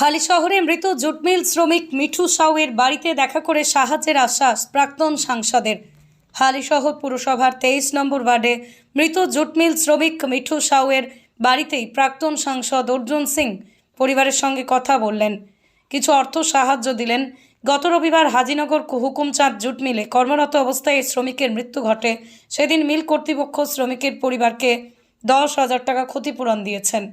হালি শহরে মৃত জুটমিল শ্রমিক মিঠু সাউয়ের বাড়িতে দেখা করে সাহায্যের আশ্বাস প্রাক্তন সাংসদের। হালিশহর পুরসভার তেইশ নম্বর ওয়ার্ডে মৃত জুটমিল শ্রমিক মিঠু সাউয়ের বাড়িতেই প্রাক্তন সাংসদ অর্জুন সিং পরিবারের সঙ্গে কথা বললেন। কিছু অর্থ সাহায্য দিলেন। গত রবিবার হাজিনগর হুকুমচাঁদ জুট মিলে কর্মরত অবস্থায় এই শ্রমিকের মৃত্যু ঘটে। সেদিন মিল কর্তৃপক্ষ শ্রমিকের পরিবারকে দশ হাজার টাকা ক্ষতিপূরণ দিয়েছেন।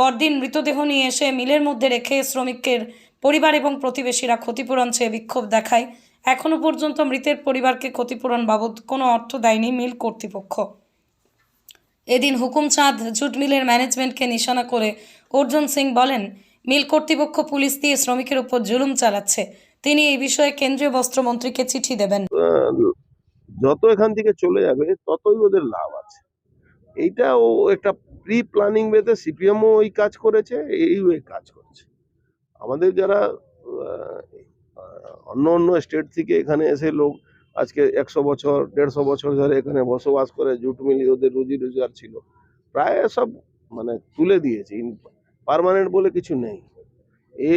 পরদিন মৃতদেহ নিয়ে এসে মিলের মধ্যে রেখে শ্রমিকের পরিবার এবং প্রতিবেশীরা ক্ষতিপূরণ চেয়ে বিক্ষোভ দেখায়। এখনও পর্যন্ত মৃতের পরিবারকে ক্ষতিপূরণ বাবদ কোনো অর্থ দেয়নি মিল কর্তৃপক্ষ। এদিন হুকুমচাঁদ জুট মিলের ম্যানেজমেন্টকে নিশানা করে অর্জুন সিং বলেন, মিল কর্তৃপক্ষ পুলিশ দিয়ে শ্রমিকের উপর জুলুম চালাচ্ছে। তিনি এই বিষয়ে কেন্দ্রীয় বস্ত্রমন্ত্রীকে চিঠি দেবেন। যত এখান থেকে চলে যাবে ততই ওদের লাভ আছে। এইটা ও একটা প্রি প্ল্যানিং ওয়েতে সিপিএমও ওই কাজ করেছে এই ওয়ে কাজ করছে। আমাদের যারা অন্য অন্য স্টেট থেকে এখানে এসে লোক, আজকে একশো বছর, দেড়শো বছর ধরে এখানে বসবাস করে, জুট মিলি ওদের রুজি রোজগার ছিল, প্রায় সব মানে তুলে দিয়েছে পার্মানেন্ট বলে কিছু নেই। এ,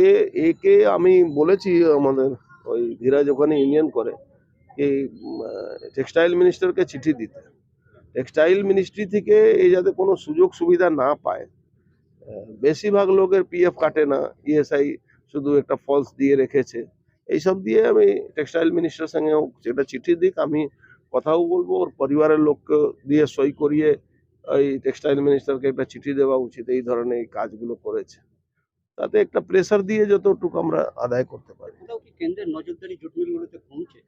একে আমি বলেছি আমাদের ওই ধীরাজ ওখানে ইউনিয়ন করে, এই টেক্সটাইল মিনিস্টারকে চিঠি দিতে। টেক্সটাইল মিনিস্ট্রি থেকে এই যাতে কোনো সুযোগ সুবিধা না পায় বেশিরভাগ লোকের পিএফ কাটে না ইএসআই শুধু একটা ফলস দিয়ে রেখেছে। এইসব দিয়ে আমি টেক্সটাইল মিনিস্টার সঙ্গে সেটা চিঠি দিক আমি কথাও বলব ওর পরিবারের লোককে দিয়ে সই করিয়ে ওই টেক্সটাইল মিনিস্টারকে একটা চিঠি দেওয়া উচিত এই ধরনের এই কাজগুলো করেছে। তাতে একটা প্রেসার দিয়ে যতটুকু আমরা আদায় করতে পারি। কেন্দ্রের নজরদারি কমছে?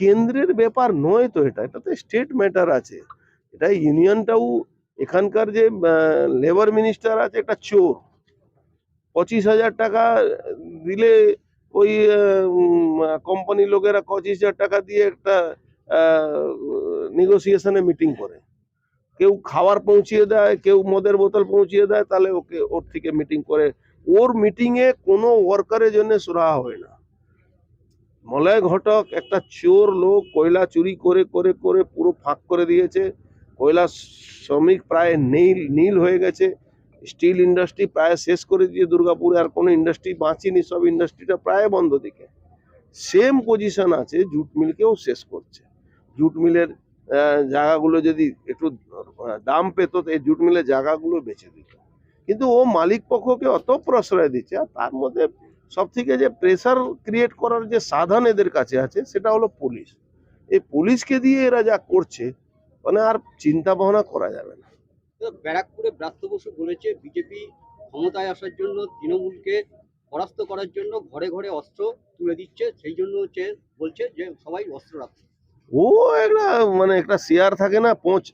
কেন্দ্রের ব্যাপার নয় তো এটা এটা তো স্টেট ম্যাটার আছে। এটা ইউনিয়নটাও এখানকার যে লেবার মিনিস্টার আছে, একটা চোর। পঁচিশ হাজার টাকা দিলে ওই কোম্পানি লোকেরা পঁচিশ হাজার টাকা দিয়ে একটা নেগোসিয়েশনে মিটিং করে। কেউ খাবার পৌঁছিয়ে দেয়, কেউ মদের বোতল পৌঁছিয়ে দেয়, তাহলে ওকে, ওর থেকে মিটিং করে। ওর মিটিংয়ে কোনো ওয়ার্কারের জন্য সুরাহা হয় না। মলয় ঘটক, একটা চোর লোক, কয়লা চুরি করে করে করে, পুরো ফাঁক করে দিয়েছে। কয়লা শ্রমিক প্রায় নীল নীল হয়ে গেছে। স্টিল ইন্ডাস্ট্রি প্রায় শেষ করে দিয়ে দুর্গাপুরে, আর কোনো ইন্ডাস্ট্রি বাঁচিনি, সব ইন্ডাস্ট্রিটা প্রায় বন্ধ দিকে। সেম পজিশন আছে, জুট মিলকেও শেষ করছে। জুট মিলের জায়গাগুলো যদি একটু দাম পেত এই জুট মিলের জায়গাগুলো বেচে দিত। কিন্তু ও মালিক পক্ষকে অত প্রশ্রয় দিচ্ছে, আর তার মধ্যে সব থেকে যে প্রেসার ক্রিয়েট করার যে সাধন এদের কাছে আছে, সেটা হলো পুলিশ। এই পুলিশকে দিয়ে এরা যা করছে মানে আর চিন্তা ভাবনা করা যাবে না। ব্যারাকপুরে ব্রাত্য বসু বলেছে বিজেপি ক্ষমতায় আসার জন্য তৃণমূলকে পরাস্ত করার জন্য ঘরে ঘরে অস্ত্র তুলে দিচ্ছে সেই জন্য হচ্ছে বলছে যে সবাই অস্ত্র রাখছে। ও একটা মানে একটা শেয়ার থাকে না পোঁচ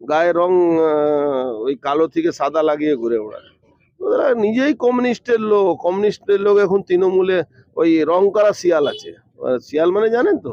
গায়ে রং ওই কালো থেকে সাদা লাগিয়ে ঘুরে ওড়ায় ওরা নিজেই কমিউনিস্টের লোক কমিউনিস্টের লোক এখন তৃণমূলে ওই রং করা শিয়াল আছে। শিয়াল মানে জানেন তো?